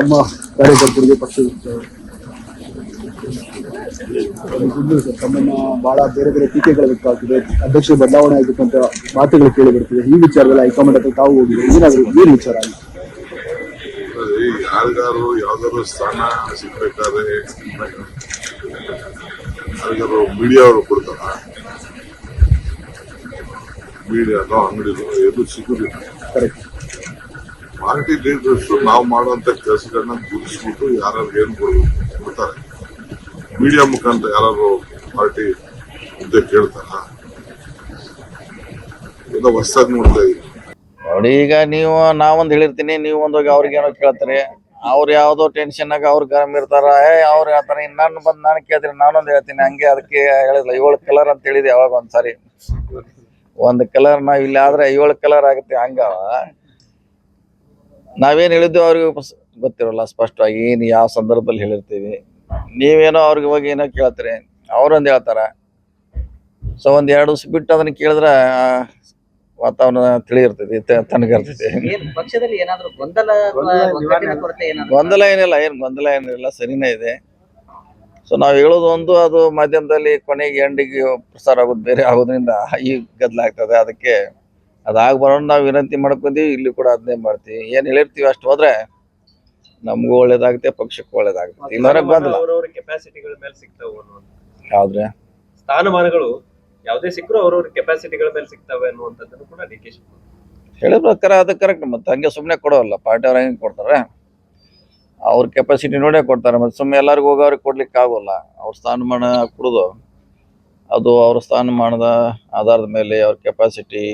ನಮ್ಮ ಕಾರ್ಯಕರ್ತರಿಗೆ ಪಕ್ಷದ ತಮ್ಮನ್ನ ಬಹಳ ಬೇರೆ ಬೇರೆ ಟೀಕೆಗಳು ವ್ಯಕ್ತವಾಗ್ತಿದೆ ಅಧ್ಯಕ್ಷ ಬದಲಾವಣೆ ಆಗಬೇಕಂತ ಮಾತುಗಳು ಕೇಳಿ ಬರ್ತಿದೆ. ಈ ವಿಚಾರದಲ್ಲಿ ಹೈಕಮಾಂಡ್ ಹತ್ರ ತಾವು ಹೋಗಿದೆ ಏನಾದ್ರು ಏನ್ ವಿಚಾರ ಯಾರಿಗಾರು ಯಾವ್ದಾದ್ರು ಸ್ಥಾನ ಸಿಗ್ಬೇಕಾದ್ರೆ ಯಾರಿಗಾರು ಮೀಡಿಯಾ ಅವರು ಕೊಡ್ತಾರ? ಮೀಡಿಯಾನೋ ಅಂಗಡಿನೋ ಎದು ಸಿಗುದಿಲ್ಲ. ಕರೆಕ್ಟ್ ಪಾರ್ಟಿ ಲೀಡರ್ಸ್ ನಾವು ಮಾಡುವಂತ ಕೆಲಸಗಳನ್ನ ಗುರುತಿಸ್ಬಿಟ್ಟು ಯಾರು ಏನ್ ಕೊಡ್ತಾರೆ. ಮೀಡಿಯಾ ಮುಖಾಂತರ ಯಾರು ಪಾರ್ಟಿ ಮುದ್ದೆ ಕೇಳ್ತಾರ? ಹೊಸದಾಗಿ ನೋಡ್ತಾ ಇದೀವಿ ನೋಡಿ, ಈಗ ನೀವು, ನಾವೊಂದು ಹೇಳಿರ್ತೀನಿ, ನೀವು ಒಂದೋಗಿ ಅವ್ರಿಗೆ ಏನೋ ಕೇಳ್ತಾರೆ. ಅವ್ರು ಯಾವ್ದೋ ಆಗ ಅವ್ರು ಗರಂ ಇರ್ತಾರ. ಏ, ಅವ್ರು ಹೇಳ್ತಾರೆ ನಾನು ಬಂದು ನಾನು ಕೇಳ್ತೀನಿ, ನಾನೊಂದು ಹೇಳ್ತೀನಿ. ಹಂಗೆ ಅದಕ್ಕೆ ಹೇಳಿಲ್ಲ ಏಳು ಕಲರ್ ಅಂತ ಹೇಳಿದೆ ಯಾವಾಗ ಒಂದ್ಸಾರಿ? ಒಂದು ಕಲರ್ ನಾವ್ ಇಲ್ಲಿ ಆದ್ರೆ ಏಳು ಕಲರ್ ಆಗುತ್ತೆ ಹಂಗ ನಾವೇನ್ ಹೇಳಿದ್ದು ಅವ್ರಿಗೆ ಗೊತ್ತಿರಲ್ಲ ಸ್ಪಷ್ಟವಾಗಿ ಏನು ಯಾವ ಸಂದರ್ಭದಲ್ಲಿ ಹೇಳಿರ್ತೀವಿ. ನೀವೇನೋ ಅವ್ರಿಗೆ ಹೋಗಿ ಏನೋ ಕೇಳ್ತೀರಿ ಅವ್ರೊಂದು ಹೇಳ್ತಾರೆ. ಸೊ ಒಂದ್ ಎರಡು ದಿವಸ ಬಿಟ್ಟು ಅದನ್ನ ಕೇಳಿದ್ರೆ ವಾತಾವರಣ ತಿಳಿ ಇರ್ತೈತಿ ತ- ತಣ್ಣಗಿರ್ತೈತಿ ಏನ್ ಪಕ್ಷದಲ್ಲಿ ಏನಾದ್ರು ಗೊಂದಲ ಗೊಂದಲ ಏನಿಲ್ಲ ಏನ್ ಗೊಂದಲ ಏನಿಲ್ಲ ಸರಿನೇ ಇದೆ. ಸೊ ನಾವ್ ಹೇಳೋದು ಒಂದು ಅದು ಮಾಧ್ಯಮದಲ್ಲಿ ಕೊನೆಗೆ ಎಂಡಿಗೆ ಪ್ರಸಾರ ಆಗೋದು ಬೇರೆ ಆಗೋದ್ರಿಂದ ಈ ಗದ್ದಲ ಆಗ್ತದೆ ಅದಕ್ಕೆ ಅದಾಗ್ಬಾರ್ದು ನಾವು ವಿನಂತಿ ಮಾಡ್ಕೊಂತೀವಿ ಇಲ್ಲಿ ಕೂಡ ಅದನ್ನೇ ಮಾಡ್ತೀವಿ. ಏನ್ ಹೇಳಿರ್ತೀವಿ ಅಷ್ಟು ಹೋದ್ರೆ ನಮಗೂ ಒಳ್ಳೇದಾಗುತ್ತೆ ಪಕ್ಷಕ್ಕೂ ಒಳ್ಳೇದಾಗುತ್ತೆ. ಇನ್ನೊಂದು ಗೊಂದಲ ಅವ್ರವ್ರ ಕೆಪಾಸಿಟಿಗಳ ಮೇಲೆ ಸಿಗ್ತಾವೆ ಯಾವ್ದ್ರೆ? ಸ್ಥಾನಮಾನಗಳು ಯಾವುದೇ ಸಿಕ್ಕರೂ ಅವ್ರವ್ರ ಕೆಪಾಸಿಟಿಗಳ ಮೇಲೆ ಸಿಗ್ತಾವೆ ಅನ್ನುವಂಥದ್ದನ್ನು ಕೂಡ ಡಿ ಕೆ ಶಿವಕುಮಾರ್ ಹೇಳಿದ ಪ್ರಕಾರ ಅದು ಕರೆಕ್ಟ್ ಮತ್ತೆ ಹಂಗೆ ಸುಮ್ಮನೆ ಕೊಡೋಲ್ಲ ಪಾರ್ಟಿ ಅವ್ರ ಹೆಂಗೆ ಕೊಡ್ತಾರೆ? ಅವ್ರ ಕೆಪಾಸಿಟಿ ನೋಡೇ ಕೊಡ್ತಾರೆ ಮತ್ತೆ ಸುಮ್ಮನೆ ಎಲ್ಲರಿಗೂ ಹೋಗೋರಿಗೆ ಕೊಡ್ಲಿಕ್ಕೆ ಆಗೋಲ್ಲ. ಅವ್ರ ಸ್ಥಾನಮಾನ ಕೊಡೋದು ಅದು ಅವ್ರ ಸ್ಥಾನಮಾನದ ಆಧಾರದ ಮೇಲೆ ಅವ್ರ ಕೆಪಾಸಿಟಿ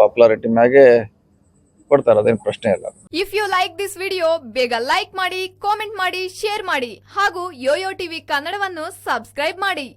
ಪಾಪ್ಯುಲಾರಿಟಿ ಮ್ಯಾಗೆ ಕೊಡ್ತಾರೆ ಅದೇನು ಪ್ರಶ್ನೆ ಇಲ್ಲ. If you like this video ಬೇಗ ಲೈಕ್ ಮಾಡಿ ಕಾಮೆಂಟ್ ಮಾಡಿ ಶೇರ್ ಮಾಡಿ, ಹಾಗೂ ಯೋಯೋ ಟಿವಿ ಕನ್ನಡವನ್ನು ಸಬ್ಸ್ಕ್ರೈಬ್ ಮಾಡಿ.